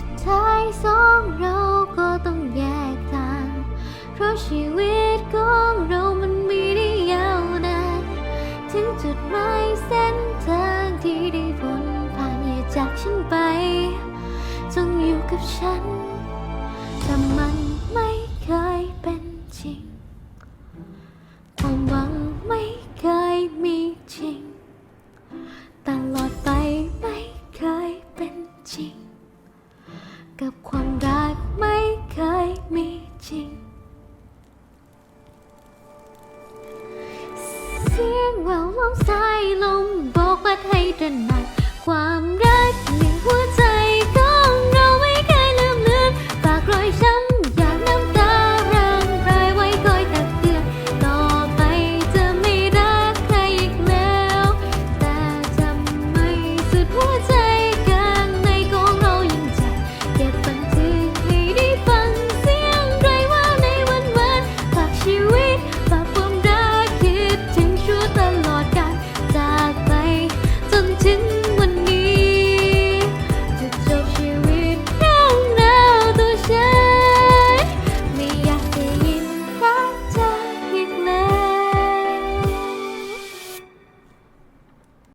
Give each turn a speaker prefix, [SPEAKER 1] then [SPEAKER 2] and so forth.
[SPEAKER 1] สุดท้ายสองเราก็ต้องแยกทาง เพราะชีวิตของเรามันมีได้ยาวนานถึงจุดหมายเส้นทางที่ได้พ้นผ่านอย่าจากฉันไป จงอยู่กับฉัน แต่มันไม่เคยเป็นจริงความหวังไม่เคยมีจริง ตลอดไปไม่เคยเป็นจริง สียงแววลมสายลมบ